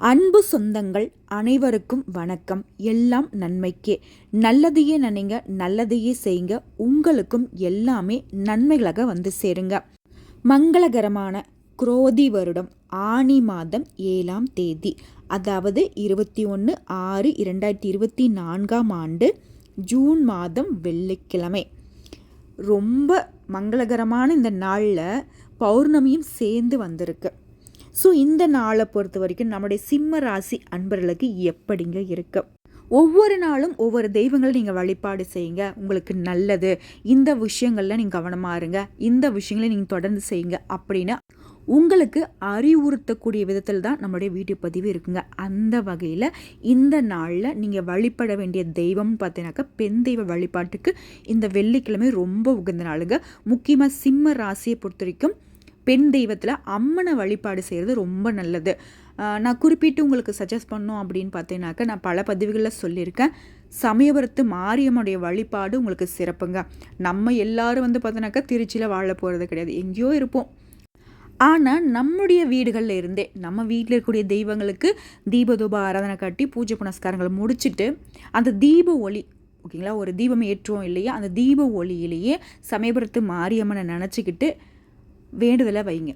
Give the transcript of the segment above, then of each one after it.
அன்பு சொந்தங்கள் அனைவருக்கும் வணக்கம். எல்லாம் நன்மைக்கே. நல்லதையே நினைங்க நல்லதையே செய்யுங்க. உங்களுக்கும் எல்லாமே நன்மைகளாக வந்து சேருங்க. மங்களகரமான குரோதி வருடம் ஆனி மாதம் ஏழாம் தேதி அதாவது இருபத்தி ஒன்று ஆறு இரண்டாயிரத்தி இருபத்தி நான்காம் ஆண்டு ஜூன் மாதம் வெள்ளிக்கிழமை. ரொம்ப மங்களகரமான இந்த நாளில் பௌர்ணமியும் சேர்ந்து வந்திருக்கு. ஸோ இந்த நாளை பொறுத்த வரைக்கும் நம்முடைய சிம்ம ராசி அன்பர்களுக்கு எப்படிங்க இருக்கு? ஒவ்வொரு நாளும் ஒவ்வொரு தெய்வங்களை நீங்கள் வழிபாடு செய்யுங்க. உங்களுக்கு நல்லது. இந்த விஷயங்களில் நீங்கள் கவனமாக இருங்க. இந்த விஷயங்களை நீங்கள் தொடர்ந்து செய்யுங்க அப்படின்னு உங்களுக்கு அறிவுறுத்தக்கூடிய விதத்தில் தான் நம்முடைய வீடியோ பதிவு இருக்குங்க. அந்த வகையில் இந்த நாளில் நீங்கள் வழிபட வேண்டிய தெய்வம்னு பார்த்தீங்கன்னாக்கா பெண் தெய்வ வழிபாட்டுக்கு இந்த வெள்ளிக்கிழமை ரொம்ப உகந்த நாளுங்க. முக்கியமாக சிம்ம ராசியை பொறுத்த வரைக்கும் பெண் தெய்வத்தில் அம்மனை வழிபாடு செய்கிறது ரொம்ப நல்லது. நான் குறிப்பிட்டு உங்களுக்கு சஜஸ்ட் பண்ணோம் அப்படின்னு பார்த்தீங்கன்னாக்கா நான் பல பதிவுகளில் சொல்லியிருக்கேன். சமயபுரத்து மாரியம்மனுடைய வழிபாடு உங்களுக்கு சிறப்புங்க. நம்ம எல்லாரும் வந்து பார்த்தோன்னாக்கா திருச்சியில் வாழ போகிறது கிடையாது. எங்கேயோ இருப்போம். ஆனால் நம்முடைய வீடுகளில் இருந்தே நம்ம வீட்டில் இருக்கக்கூடிய தெய்வங்களுக்கு தீபதூப ஆராதனை காட்டி பூஜை புனஸ்காரங்களை முடிச்சுட்டு அந்த தீப ஒளி ஓகேங்களா? ஒரு தீபம் ஏற்றுவோம் இல்லையா? அந்த தீப ஒளியிலேயே சமயபுரத்து மாரியம்மனை நினச்சிக்கிட்டு வேண்டுதலை வைங்க.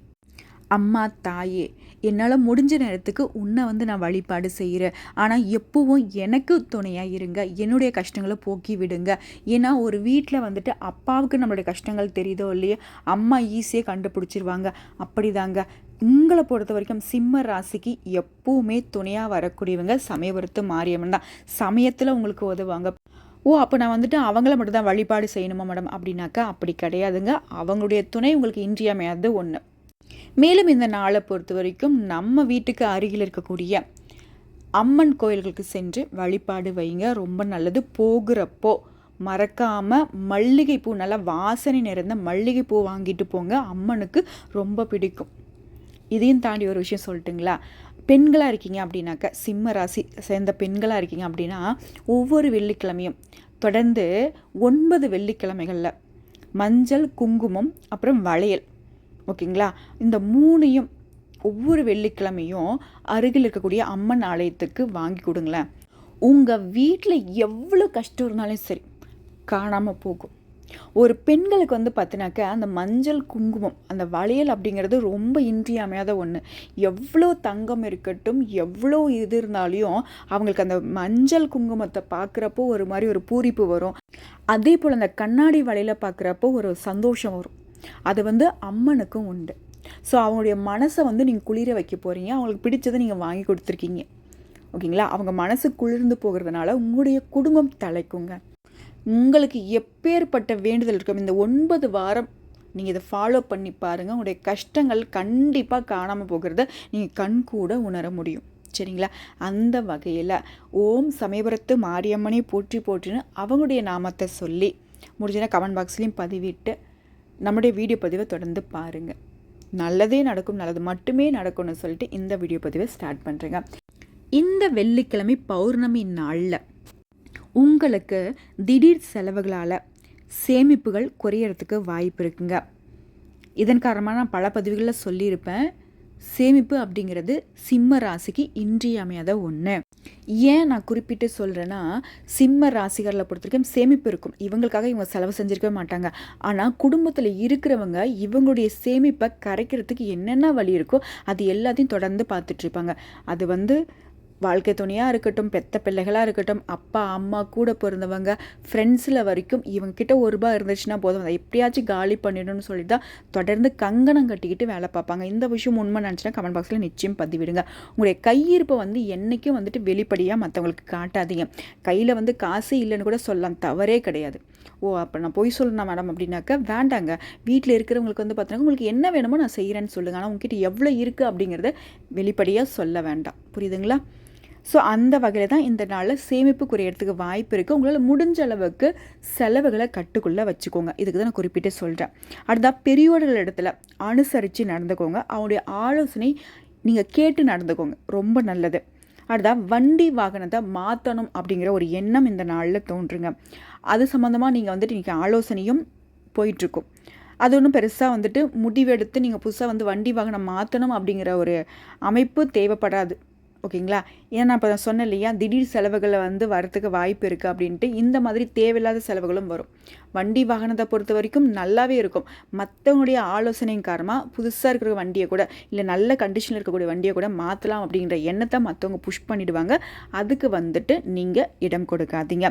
அம்மா தாயே என்னால் முடிஞ்ச நேரத்துக்கு உன்னை வந்து நான் வழிபாடு செய்கிறேன் ஆனால் எப்பவும் எனக்கு துணையாக இருங்க. என்னுடைய கஷ்டங்களை போக்கி விடுங்க. ஏன்னா ஒரு வீட்டில் வந்துட்டு அப்பாவுக்கு நம்மளுடைய கஷ்டங்கள் தெரியுதோ இல்லையோ அம்மா ஈஸியாக கண்டுபிடிச்சிருவாங்க. அப்படிதாங்க. உங்களை பொறுத்த வரைக்கும் சிம்ம ராசிக்கு எப்போவுமே துணையாக வரக்கூடியவங்க சமயபுரத்து மாரியம்மன் தான். சமயத்தில் உங்களுக்கு உதவுவாங்க. ஓ அப்போ நான் வந்துட்டு அவங்கள மட்டும் தான் வழிபாடு செய்யணுமா மேடம் அப்படின்னாக்கா அப்படி கிடையாதுங்க. அவங்களுடைய துணை உங்களுக்கு இன்றியமையாத ஒன்று மேலும் இந்த நாளை பொறுத்த வரைக்கும் நம்ம வீட்டுக்கு அருகில் இருக்கக்கூடிய அம்மன் கோயில்களுக்கு சென்று வழிபாடு வைங்க. ரொம்ப நல்லது. போகிறப்போ மறக்காமல் மல்லிகைப்பூ நல்லா வாசனை நிறைந்த மல்லிகைப்பூ வாங்கிட்டு போங்க. அம்மனுக்கு ரொம்ப பிடிக்கும். இதையும் தாண்டி ஒரு விஷயம் சொல்லட்டுங்களா? பெண்களாக இருக்கீங்க அப்படின்னாக்க சிம்ம ராசி சேர்ந்த பெண்களாக இருக்கீங்க அப்படின்னா ஒவ்வொரு வெள்ளிக்கிழமையும் தொடர்ந்து ஒன்பது வெள்ளிக்கிழமைகளில் மஞ்சள் குங்குமம் அப்புறம் வளையல். ஓகேங்களா? இந்த மூணையும் ஒவ்வொரு வெள்ளிக்கிழமையும் அருகில் இருக்கக்கூடிய அம்மன் ஆலயத்துக்கு வாங்கி கொடுங்களேன். உங்கள் வீட்டில் எவ்வளோ கஷ்டம் இருந்தாலும் சரி காணாமல் போகும். ஒரு பெண்களுக்கு வந்து பார்த்தினாக்க அந்த மஞ்சள் குங்குமம் அந்த வளையல் அப்படிங்கிறது ரொம்ப இன்றியமையாத ஒன்று எவ்வளோ தங்கம் இருக்கட்டும் எவ்வளோ இது இருந்தாலையும் அவங்களுக்கு அந்த மஞ்சள் குங்குமத்தை பார்க்குறப்போ ஒரு மாதிரி ஒரு பூரிப்பு வரும். அதே போல் அந்த கண்ணாடி வளையல பார்க்குறப்போ ஒரு சந்தோஷம் வரும். அது வந்து அம்மனுக்கும் உண்டு. ஸோ அவங்களுடைய மனசை வந்து நீங்கள் குளிர வைக்க போகிறீங்க அவங்களுக்கு பிடிச்சதை நீங்கள் வாங்கி கொடுத்துருக்கீங்க. ஓகேங்களா? அவங்க மனசு குளிர்ந்து போகிறதுனால உங்களுடைய குடும்பம் தலைக்குங்க. உங்களுக்கு எப்பேற்பட்ட வேண்டுதல் இருக்கும் இந்த ஒன்பது வாரம் நீங்கள் இதை ஃபாலோ பண்ணி பாருங்கள் உங்களுடைய கஷ்டங்கள் கண்டிப்பாக காணாமல் போகிறத. நீங்கள் கண் கூட உணர முடியும். சரிங்களா? அந்த வகையில் ஓம் சமயபுரத்து மாரியம்மனை போற்றி போற்றின்னு அவங்களுடைய நாமத்தை சொல்லி முடிஞ்சுனா கமெண்ட் பாக்ஸ்லேயும் பதிவிட்டு நம்முடைய வீடியோ பதிவை தொடர்ந்து பாருங்கள் நல்லதே நடக்கும் நல்லது மட்டுமே நடக்கும்னு சொல்லிட்டு இந்த வீடியோ பதிவை ஸ்டார்ட் பண்ணுறேங்க இந்த வெள்ளிக்கிழமை பௌர்ணமி நாளில் உங்களுக்கு திடீர் செலவுகளால் சேமிப்புகள் குறையறதுக்கு வாய்ப்பு இருக்குங்க. இதன் காரணமாக நான் பல பதிவுகளில் சொல்லியிருப்பேன். சேமிப்பு அப்படிங்கிறது சிம்ம ராசிக்கு இன்றியமையாத ஒன்று ஏன் நான் குறிப்பிட்டு சொல்கிறேன்னா சிம்ம ராசிகளில் பொறுத்த வரைக்கும் சேமிப்பு இருக்கும். இவங்களுக்காக இவங்க செலவு செஞ்சிருக்கவே மாட்டாங்க. ஆனால் குடும்பத்தில் இருக்கிறவங்க இவங்களுடைய சேமிப்பை கரைக்கிறதுக்கு என்னென்ன வழி இருக்கோ அது எல்லாத்தையும் தொடர்ந்து பார்த்துட்ருப்பாங்க அது வந்து வாழ்க்கை துணையாக இருக்கட்டும் பெத்த பிள்ளைகளாக இருக்கட்டும் அப்பா அம்மா கூட பிறந்தவங்க ஃப்ரெண்ட்ஸில் வரைக்கும் இவங்கக்கிட்ட ஒரு ரூபா இருந்துச்சுன்னா போதும். அதை எப்படியாச்சும் காலி பண்ணிடணும்னு சொல்லி தான் தொடர்ந்து கங்கணம் கட்டிக்கிட்டு வேலை பார்ப்பாங்க. இந்த விஷயம் உண்மை நினச்சினா கமெண்ட் பாக்ஸில் நிச்சயம் பதிவிடுங்க. உங்களுடைய கையிருப்பை வந்து என்றைக்கும் வந்துட்டு வெளிப்படையாக மற்றவங்களுக்கு காட்டாதீங்க. கையில் வந்து காசு இல்லைன்னு கூட சொல்லலாம். தவறே கிடையாது. ஓ அப்போ நான் போய் சொல்லணும் மேடம் அப்படின்னாக்கா வேண்டாங்க. வீட்டில் இருக்கிறவங்களுக்கு வந்து பார்த்தீங்கன்னா உங்களுக்கு என்ன வேணுமோ நான் செய்கிறேன்னு சொல்லுங்கள் ஆனால் உங்ககிட்ட எவ்வளோ இருக்குது அப்படிங்கிறத வெளிப்படையாக சொல்ல வேண்டாம். புரியுதுங்களா? ஸோ அந்த வகையில் தான் இந்த நாளில் சேமிப்பு குறையிறதுக்கு வாய்ப்பு இருக்குது உங்களால் முடிஞ்ச அளவுக்கு செலவுகளை கட்டுக்குள்ளே வச்சுக்கோங்க. இதுக்கு தான் நான் குறிப்பிட்டு சொல்கிறேன் அடுத்தா பெரியோர்கள் இடத்துல அனுசரித்து நடந்துக்கோங்க. அவனுடைய ஆலோசனை நீங்கள் கேட்டு நடந்துக்கோங்க. ரொம்ப நல்லது. அடுத்தா வண்டி வாகனத்தை மாற்றணும் அப்படிங்கிற ஒரு எண்ணம் இந்த நாளில் தோன்றுங்க. அது சம்மந்தமாக நீங்கள் வந்துட்டு இன்றைக்கி ஆலோசனையும் போயிட்டுருக்கும். அது ஒன்றும் பெருசாக வந்துட்டு முடிவெடுத்து நீங்கள் புதுசாக வந்து வண்டி வாகனம் மாற்றணும் அப்படிங்கிற ஒரு அமைப்பு தேவைப்படாது. ஓகேங்களா? ஏன்னா நான் இப்போ நான் சொன்னேன் இல்லையா திடீர் செலவுகளை வந்து வரத்துக்கு வாய்ப்பு இருக்குது அப்படின்ட்டு இந்த மாதிரி தேவையில்லாத செலவுகளும் வரும். வண்டி வாகனத்தை பொறுத்த வரைக்கும் நல்லாவே இருக்கும். மற்றவங்களுடைய ஆலோசனையின் காரணமாக புதுசாக இருக்கிற வண்டியை கூட இல்லை நல்ல கண்டிஷனில் இருக்கக்கூடிய வண்டியை கூட மாற்றலாம் அப்படிங்கிற எண்ணத்தை மற்றவங்க புஷ் பண்ணிவிடுவாங்க அதுக்கு வந்துட்டு நீங்கள் இடம் கொடுக்காதீங்க.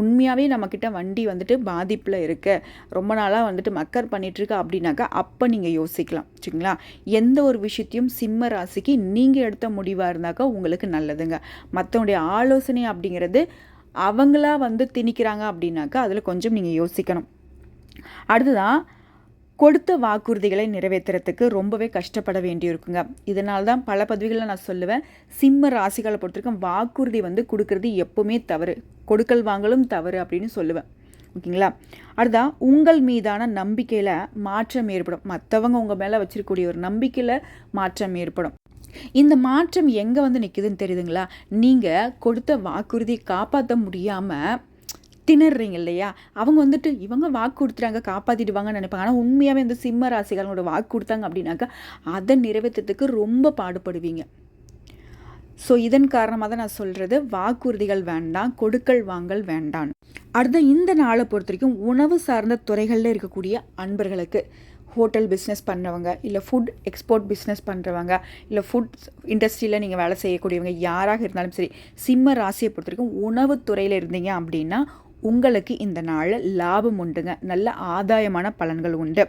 உண்மையாகவே நம்மக்கிட்ட வண்டி வந்துட்டு பாதிப்பில் இருக்குது ரொம்ப நாளாக வந்துட்டு மக்கர் பண்ணிகிட்ருக்கு அப்படின்னாக்கா அப்போ நீங்கள் யோசிக்கலாம். சரிங்களா? எந்த ஒரு விஷயத்தையும் சிம்ம ராசிக்கு நீங்கள் எடுத்த முடிவாக இருந்தாக்கா உங்களுக்கு நல்லதுங்க. மற்றவங்களுடைய ஆலோசனை அப்படிங்கிறது அவங்களா வந்து திணிக்கிறாங்க அப்படின்னாக்கா அதில் கொஞ்சம் நீங்கள் யோசிக்கணும். அடுத்ததான் கொடுத்த வாக்குறுதிகளை நிறைவேற்றுறதுக்கு ரொம்பவே கஷ்டப்பட வேண்டியிருக்குங்க இதனால தான் பல பதவிகளில் நான் சொல்லுவேன் சிம்ம ராசிகளை பொறுத்தவரைக்கும் வாக்குறுதி வந்து கொடுக்கறது எப்போவுமே தவறு. கொடுக்கல் வாங்கலும் தவறு அப்படின்னு சொல்லுவேன். ஓகேங்களா? அடுத்தா உங்கள் மீதான நம்பிக்கையில் மாற்றம் ஏற்படும். மற்றவங்க உங்கள் மேலே வச்சிருக்கக்கூடிய ஒரு நம்பிக்கையில் மாற்றம் ஏற்படும். இந்த மாற்றம் எங்கே வந்து நிற்குதுன்னு தெரியுதுங்களா? நீங்கள் கொடுத்த வாக்குறுதியை காப்பாற்ற முடியாமல் திணறீங்க இல்லையா? அவங்க வந்துட்டு இவங்க வாக்கு கொடுத்துறாங்க காப்பாற்றிடுவாங்கன்னு நினைப்பாங்க. ஆனால் உண்மையாகவே இந்த சிம்ம ராசிகளோட வாக்கு கொடுத்தாங்க அப்படின்னாக்கா அதை நிறைவேற்றத்துக்கு ரொம்ப பாடுபடுவீங்க. ஸோ இதன் காரணமாக தான் நான் சொல்கிறது வாக்குறுதிகள் வேண்டாம் கொடுக்கல் வாங்கல் வேண்டாம். அடுத்த இந்த நாளை பொறுத்த வரைக்கும் உணவு சார்ந்த துறைகளில் இருக்கக்கூடிய அன்பர்களுக்கு ஹோட்டல் பிஸ்னஸ் பண்ணுறவங்க இல்லை ஃபுட் எக்ஸ்போர்ட் பிஸ்னஸ் பண்ணுறவங்க இல்லை ஃபுட் இண்டஸ்ட்ரியில் நீங்கள் வேலை செய்யக்கூடியவங்க யாராக இருந்தாலும் சரி சிம்ம ராசியை பொறுத்த வரைக்கும் உணவுத்துறையில் இருந்தீங்க அப்படின்னா உங்களுக்கு இந்த நாளில் லாபம் உண்டுங்க. நல்ல ஆதாயமான பலன்கள் உண்டு.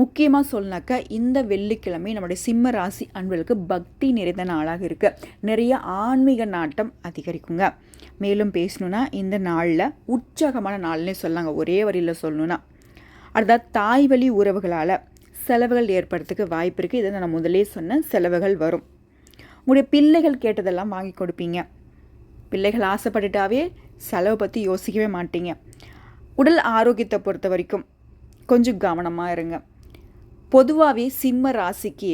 முக்கியமாக சொன்னாக்க இந்த வெள்ளிக்கிழமை நம்முடைய சிம்ம ராசி அன்பர்களுக்கு பக்தி நிறைந்த நாளாக இருக்குது நிறைய ஆன்மீக நாட்டம் அதிகரிக்குங்க. மேலும் பேசணுன்னா இந்த நாளில் உற்சாகமான நாள்னே சொல்லாங்க ஒரே வரியில் சொல்லணுன்னா அடுத்தது தாய் வழி உறவுகளால் செலவுகள் ஏற்படுறதுக்கு வாய்ப்பு இருக்குது இதை நான் முதலே சொன்ன செலவுகள் வரும். உங்களுடைய பிள்ளைகள் கேட்டதெல்லாம் வாங்கி கொடுப்பீங்க. பிள்ளைகள் ஆசைப்பட்டுட்டாவே செலவை பற்றி யோசிக்கவே மாட்டீங்க. உடல் ஆரோக்கியத்தை பொறுத்த வரைக்கும் கொஞ்சம் கவனமாக இருங்க. பொதுவாகவே சிம்ம ராசிக்கு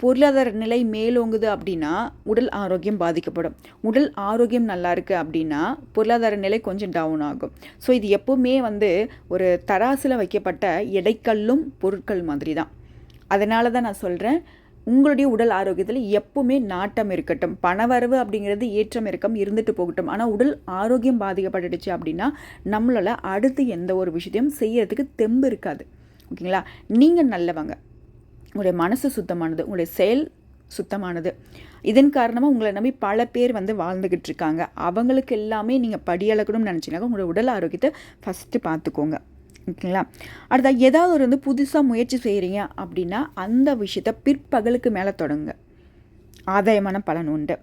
பொருளாதார நிலை மேலோங்குது அப்படின்னா உடல் ஆரோக்கியம் பாதிக்கப்படும். உடல் ஆரோக்கியம் நல்லா இருக்குது அப்படின்னா பொருளாதார நிலை கொஞ்சம் டவுன் ஆகும். ஸோ இது எப்போவுமே வந்து ஒரு தராசில் வைக்கப்பட்ட எடைக்கல்லும் பொருட்கள் மாதிரி தான் அதனால தான் நான் சொல்கிறேன் உங்களுடைய உடல் ஆரோக்கியத்தில் எப்பவுமே நாட்டம் இருக்கட்டும். பணவரவு அப்படிங்கிறது ஏற்றம் இறக்கம் இருந்துட்டு போகட்டும். ஆனால் உடல் ஆரோக்கியம் பாதிக்கப்பட்டுடுச்சு அப்படின்னா நம்மளால் அடுத்து எந்த ஒரு விஷயத்தையும் செய்யறதுக்கு தெம்பு இருக்காது. ஓகேங்களா? நீங்கள் நல்லவங்க. உங்களுடைய மனசு சுத்தமானது உங்களுடைய செயல் சுத்தமானது. இதன் காரணமாக உங்களை நம்பி பல பேர் வந்து வாழ்ந்துக்கிட்டு இருக்காங்க அவங்களுக்கு எல்லாமே நீங்கள் படியளக்கணும்னு நினச்சினாக்க உங்களோட உடல் ஆரோக்கியத்தை ஃபஸ்ட்டு பார்த்துக்கோங்க. ஓகேங்களா? அடுத்தா ஏதாவது ஒரு வந்து புதுசாக முயற்சி செய்கிறீங்க அப்படின்னா அந்த விஷயத்த பிற்பகலுக்கு மேலே தொடங்க. ஆதாயமான பலன் உண்டு.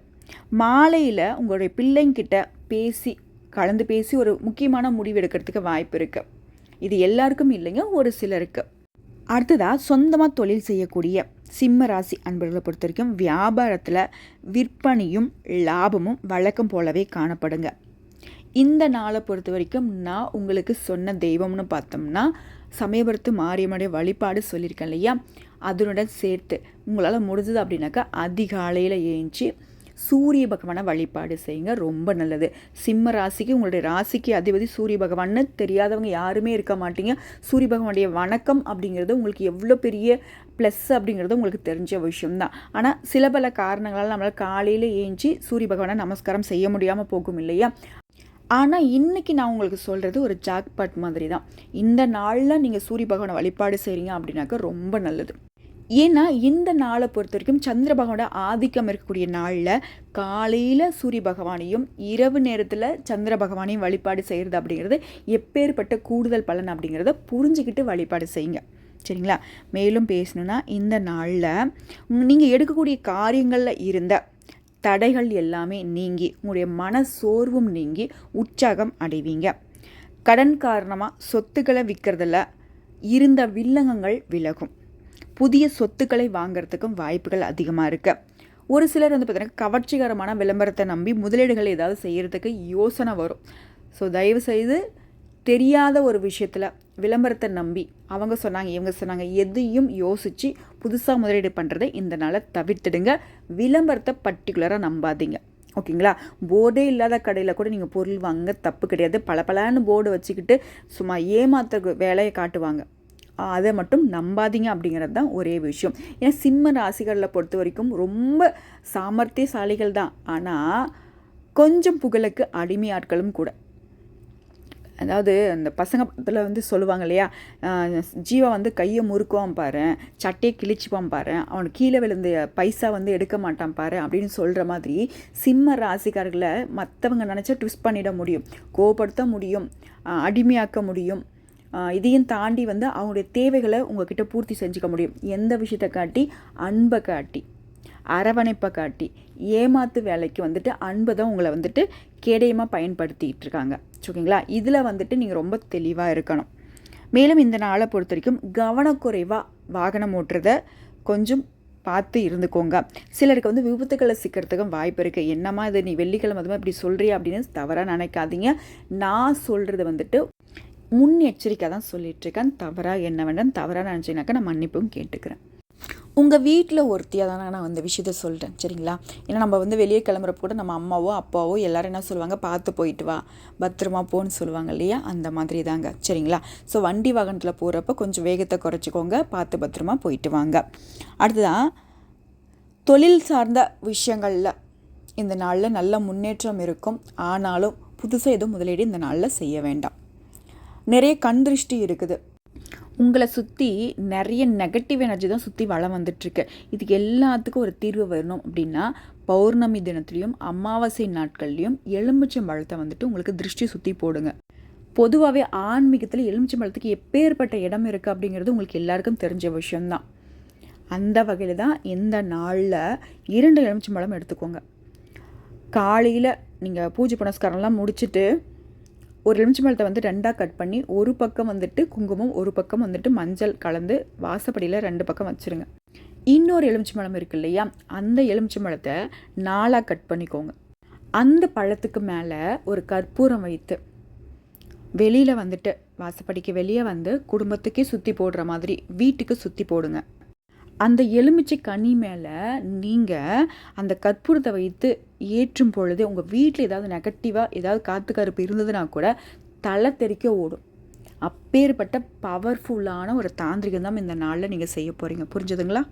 மாலையில் உங்களுடைய பிள்ளைங்கிட்ட பேசி கலந்து பேசி ஒரு முக்கியமான முடிவு எடுக்கிறதுக்கு வாய்ப்பு இருக்குது இது எல்லாருக்கும் இல்லைங்க ஒரு சிலருக்கு. அடுத்ததாக சொந்தமாக தொழில் செய்யக்கூடிய சிம்ம ராசி அன்பர்களை பொறுத்த வரைக்கும் வியாபாரத்தில் விற்பனையும் லாபமும் வழக்கம் போலவே காணப்படுங்க. இந்த நாளை பொறுத்த வரைக்கும் நான் உங்களுக்கு சொன்ன தெய்வம்னு பார்த்தோம்னா சமயபுரத்து மாரியம்மனுடைய வழிபாடு சொல்லியிருக்கேன் இல்லையா? அதனுடன் சேர்த்து உங்களால் முடிஞ்சது அப்படின்னாக்கா அதிகாலையில் ஏஞ்சி சூரிய பகவானை வழிபாடு செய்யுங்க. ரொம்ப நல்லது. சிம்ம ராசிக்கு உங்களுடைய ராசிக்கு அதிபதி சூரிய பகவான்னு தெரியாதவங்க யாருமே இருக்க மாட்டீங்க. சூரிய பகவானுடைய வணக்கம் அப்படிங்கிறது உங்களுக்கு எவ்வளோ பெரிய ப்ளஸ் அப்படிங்கிறது உங்களுக்கு தெரிஞ்ச விஷயம்தான். ஆனால் சில பல காரணங்களால் நம்மளால் காலையில் ஏஞ்சி சூரிய பகவானை நமஸ்காரம் செய்ய முடியாமல் போகும் இல்லையா? ஆனால் இன்றைக்கி நான் உங்களுக்கு சொல்கிறது ஒரு ஜாக்பாட் மாதிரி தான் இந்த நாளில் நீங்கள் சூரிய பகவானை வழிபாடு செய்கிறீங்க அப்படின்னாக்க ரொம்ப நல்லது. ஏன்னா இந்த நாளை பொறுத்த வரைக்கும் சந்திர பகவானோட ஆதிக்கம் இருக்கக்கூடிய நாளில் காலையில் சூரிய பகவானையும் இரவு நேரத்தில் சந்திர பகவானையும் வழிபாடு செய்கிறது அப்படிங்கிறது எப்பேற்பட்ட கூடுதல் பலன் அப்படிங்கிறத புரிஞ்சுக்கிட்டு வழிபாடு செய்யுங்க. சரிங்களா? மேலும் பேசணுன்னா இந்த நாளில் நீங்கள் எடுக்கக்கூடிய காரியங்களில் இருந்த தடைகள் எல்லாமே நீங்கி உங்களுடைய மன சோர்வும் நீங்கி உற்சாகம் அடைவீங்க. கடன் காரணமாக சொத்துக்களை விற்கிறதுல இருந்த வில்லங்கங்கள் விலகும். புதிய சொத்துக்களை வாங்கிறதுக்கும் வாய்ப்புகள் அதிகமாக இருக்குது ஒரு சிலர் வந்து பார்த்திங்கன்னா கவர்ச்சிகரமான விளம்பரத்தை நம்பி முதலீடுகள் ஏதாவது செய்கிறதுக்கு யோசனை வரும். ஸோ தயவுசெய்து தெரியாத ஒரு விஷயத்தில் விளம்பரத்தை நம்பி அவங்க சொன்னாங்க இவங்க சொன்னாங்க எதையும் யோசித்து புதுசாக முதலீடு பண்ணுறதை இந்த நாளை தவிர்த்துடுங்க. விளம்பரத்தை பர்டிகுலராக நம்பாதீங்க. ஓகேங்களா? போர்டே இல்லாத கடையில் கூட நீங்கள் பொருள் வாங்க தப்பு கிடையாது. பல பலன்னு போர்டு வச்சுக்கிட்டு சும்மா ஏமாத்துற வேலையை காட்டுவாங்க. அதை மட்டும் நம்பாதீங்க அப்படிங்கிறது தான் ஒரே விஷயம். ஏன்னா சிம்ம ராசிகளில் பொறுத்த வரைக்கும் ரொம்ப சாமர்த்தியசாலிகள் தான். ஆனால் கொஞ்சம் புகழுக்கு அடிமை ஆட்களும் கூட. அதாவது அந்த பசங்க படத்தில் வந்து சொல்லுவாங்க இல்லையா ஜீவா வந்து கையை முறுக்குவான் பாரு சட்டையை கிழிச்சுப்பான் பாரு அவனுக்கு கீழே விழுந்த பைசா வந்து எடுக்க மாட்டான் பாரு அப்படின்னு சொல்கிற மாதிரி சிம்ம ராசிக்காரர்களை மற்றவங்க நினச்சா ட்விஸ்ட் பண்ணிட முடியும் கோபப்படுத்த முடியும் அடிமையாக்க முடியும். இதையும் தாண்டி வந்து அவங்களுடைய தேவைகளை உங்ககிட்ட பூர்த்தி செஞ்சுக்க முடியும். எந்த விஷயத்தை காட்டி? அன்பை காட்டி. அரவணைப்பை காட்டி. ஏமாத்து வேலைக்கு வந்துட்டு அன்பை தான் உங்களை வந்துட்டு கேடயமாக பயன்படுத்திகிட்டு இருக்காங்க. ஓகேங்களா இதில் வந்துட்டு நீங்கள் ரொம்ப தெளிவாக இருக்கணும். மேலும் இந்த நாளை பொறுத்த வரைக்கும் கவனக்குறைவாக வாகனம் ஓட்டுறத கொஞ்சம் பார்த்து இருந்துக்கோங்க. சிலருக்கு வந்து விபத்துக்களை சிக்கிறதுக்கும் வாய்ப்பு இருக்குது என்னம்மா இது நீ வெள்ளிக்கிழமை அதுமா இப்படி சொல்கிறியா அப்படின்னு தவறாக நினைக்காதீங்க. நான் சொல்கிறது வந்துட்டு முன் எச்சரிக்கை தான் சொல்லிகிட்ருக்கேன் தவறாக என்ன வேண்டாம் தவறாக நினச்சிங்கனாக்கா நான் மன்னிப்பும் கேட்டுக்கிறேன். உங்கள் வீட்டில் ஒருத்தியாக தானே நான் அந்த விஷயத்த சொல்கிறேன் சரிங்களா? ஏன்னா நம்ம வந்து வெளியே கிளம்புறப்ப கூட நம்ம அம்மாவோ அப்பாவோ எல்லோரும் என்ன சொல்லுவாங்க? பார்த்து போயிட்டு வா. பத்திரமா போன்னு சொல்லுவாங்க இல்லையா? அந்த மாதிரி தாங்க சரிங்களா? ஸோ வண்டி வாகனத்தில் போகிறப்ப கொஞ்சம் வேகத்தை குறைச்சிக்கோங்க. பார்த்து பத்திரமா போயிட்டு வாங்க. அடுத்ததான் தொழில் சார்ந்த விஷயங்களில் இந்த நாளில் நல்ல முன்னேற்றம் இருக்கும். ஆனாலும் புதுசாக எதுவும் முதலீடு இந்த நாளில் செய்ய வேண்டாம். நிறைய கண் திருஷ்டி இருக்குது. உங்களை சுற்றி நிறைய நெகட்டிவ் எனர்ஜி தான் சுற்றி வளம் வந்துட்டுருக்கு. இதுக்கு எல்லாத்துக்கும் ஒரு தீர்வு வரணும் அப்படின்னா பௌர்ணமி தினத்துலேயும் அமாவாசை நாட்கள்லேயும் எலுமிச்சம் பழத்தை வந்துட்டு உங்களுக்கு திருஷ்டி சுற்றி போடுங்க. பொதுவாகவே ஆன்மீகத்தில் எலுமிச்சம் பழத்துக்கு எப்பேற்பட்ட இடம் இருக்குது அப்படிங்கிறது உங்களுக்கு எல்லாருக்கும் தெரிஞ்ச விஷயம்தான். அந்த வகையில் தான் இந்த நாளில் இரண்டு எலுமிச்சம் பழம் எடுத்துக்கோங்க. காலையில் நீங்கள் பூஜை புனஸ்காரம்லாம் முடிச்சுட்டு ஒரு எலுமிச்சம்பழத்தை வந்து ரெண்டாக கட் பண்ணி ஒரு பக்கம் வந்துட்டு குங்குமம் ஒரு பக்கம் வந்துட்டு மஞ்சள் கலந்து வாசப்படியில் ரெண்டு பக்கம் வச்சுருங்க. இன்னொரு எலுமிச்சம்பழம் இருக்கு இல்லையா? அந்த எலுமிச்சம்பழத்தை நாலாக கட் பண்ணிக்கோங்க. அந்த பழத்துக்கு மேலே ஒரு கற்பூரம் வைத்து வெளியில் வந்துட்டு வாசப்படிக்கு வெளியே வந்து குடும்பத்துக்கே சுற்றி போடுற மாதிரி வீட்டுக்கு சுற்றி போடுங்க. அந்த எலுமிச்சை கனி மேலே நீங்கள் அந்த கற்பூரத்தை வைத்து ஏற்றும் பொழுது உங்கள் வீட்டில் ஏதாவது நெகட்டிவாக ஏதாவது காற்று கருப்பு இருந்ததுன்னா கூட தலை தெறிக்க ஓடும். அப்பேற்பட்ட பவர்ஃபுல்லான ஒரு தாந்திரிகம் தான் இந்த நாளில் நீங்கள் செய்ய போகிறீங்க புரிஞ்சுதுங்களா?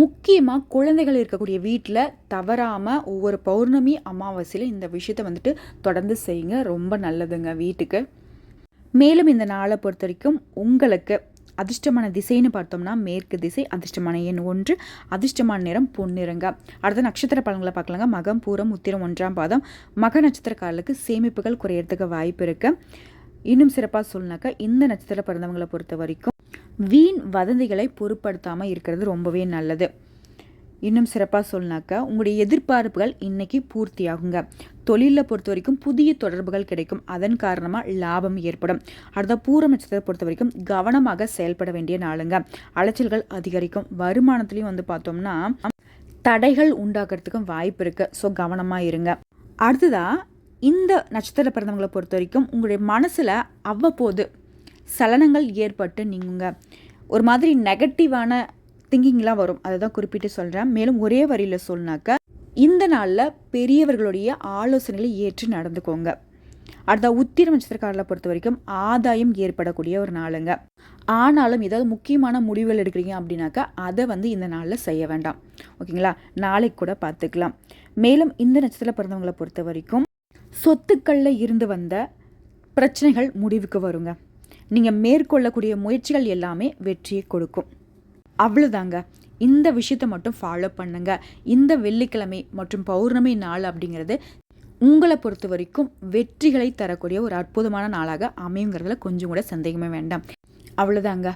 முக்கியமாக குழந்தைகள் இருக்கக்கூடிய வீட்டில் தவறாமல் ஒவ்வொரு பௌர்ணமி அமாவாசையில் இந்த விஷயத்தை வந்துட்டு தொடர்ந்து செய்யுங்க. ரொம்ப நல்லதுங்க வீட்டுக்கு. மேலும் இந்த நாளை பொறுத்த வரைக்கும் உங்களுக்கு அதிர்ஷ்டமான திசைன்னு பார்த்தோம்னா மேற்கு திசை அதிர்ஷ்டமான எண் ஒன்று அதிர்ஷ்டமான நிறம் பொன்னிறங்க. அடுத்த நட்சத்திர பலன்களை பார்க்கலாங்க. மகம் பூரம் உத்திரம் ஒன்றாம் பாதம். மக நட்சத்திரக்காரர்களுக்கு சேமிப்புகள் குறையறதுக்கு வாய்ப்பு இருக்கு. இன்னும் சிறப்பாக சொல்லினாக்கா இந்த நட்சத்திர பிறந்தவங்களை பொறுத்த வரைக்கும் வீண் வதந்திகளை பொருட்படுத்தாமல் இருக்கிறது ரொம்பவே நல்லது. இன்னும் சிறப்பாக சொல்லினாக்கா உங்களுடைய எதிர்பார்ப்புகள் இன்னைக்கு பூர்த்தியாகுங்க. தொழிலில் பொறுத்த வரைக்கும் புதிய தொடர்புகள் கிடைக்கும். அதன் காரணமாக லாபம் ஏற்படும். அடுத்த பூர நட்சத்திரத்தை பொறுத்த வரைக்கும் கவனமாக செயல்பட வேண்டிய நாளுங்க. அலைச்சல்கள் அதிகரிக்கும். வருமானத்துலேயும் வந்து பார்த்தோம்னா தடைகள் உண்டாக்குறதுக்கும் வாய்ப்பு இருக்குது ஸோ கவனமாக இருங்க. அடுத்ததாக இந்த நட்சத்திர பிறந்தவங்களை பொறுத்த வரைக்கும் உங்களுடைய மனசில் அவ்வப்போது சலனங்கள் ஏற்பட்டு நீங்குங்க. ஒரு மாதிரி நெகட்டிவான திங்கிங்லாம் வரும். அதை தான் குறிப்பிட்டு சொல்கிறேன் மேலும் ஒரே வரியில் சொன்னாக்க இந்த நாளில் பெரியவர்களுடைய ஆலோசனைகளை ஏற்று நடந்துக்கோங்க. அடுத்த உத்திர நட்சத்திரக்காரில் பொறுத்த வரைக்கும் ஆதாயம் ஏற்படக்கூடிய ஒரு நாளுங்க. ஆனாலும் ஏதாவது முக்கியமான முடிவுகள் எடுக்கிறீங்க அப்படின்னாக்கா அதை வந்து இந்த நாளில் செய்ய வேண்டாம். ஓகேங்களா? நாளைக்கு கூட பார்த்துக்கலாம். மேலும் இந்த நட்சத்திர பிறந்தவங்களை பொறுத்த வரைக்கும் சொத்துக்களில் இருந்து வந்த பிரச்சனைகள் முடிவுக்கு வருங்க. நீங்கள் மேற்கொள்ளக்கூடிய முயற்சிகள் எல்லாமே வெற்றியை கொடுக்கும். அவ்வளோதாங்க இந்த விஷயத்தை மட்டும் ஃபாலோ பண்ணுங்க. இந்த வெள்ளிக்கிழமை மற்றும் பௌர்ணமி நாள் அப்படிங்கிறது உங்களை பொறுத்த வரைக்கும் வெற்றிகளை தரக்கூடிய ஒரு அற்புதமான நாளாக அமையுங்கிறதுல கொஞ்சம் கூட சந்தேகமே வேண்டாம். அவ்வளோதாங்க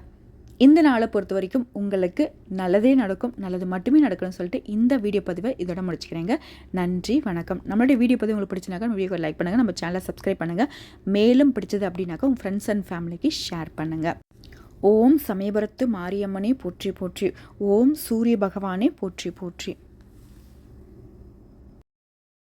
இந்த நாளை பொறுத்த வரைக்கும் உங்களுக்கு நல்லதே நடக்கும் நல்லது மட்டுமே நடக்கணும்னு சொல்லிட்டு இந்த வீடியோ பதிவை இதோட முடிச்சுக்கிறேங்க. நன்றி வணக்கம். நம்மளுடைய வீடியோ பதிவு உங்களுக்கு பிடிச்சினாக்கா வீடியோ லைக் பண்ணுங்கள் நம்ம சேனலை சப்ஸ்கிரைப் பண்ணுங்கள் மேலும் பிடிச்சது அப்படின்னாக்கா உங்கள் ஃப்ரெண்ட்ஸ் அண்ட் ஃபேமிலிக்கு ஷேர் பண்ணுங்கள் ஓம் சமயபுரத்து மாரியம்மனே போற்றி போற்றி. ஓம் சூரிய பகவானே போற்றி போற்றி.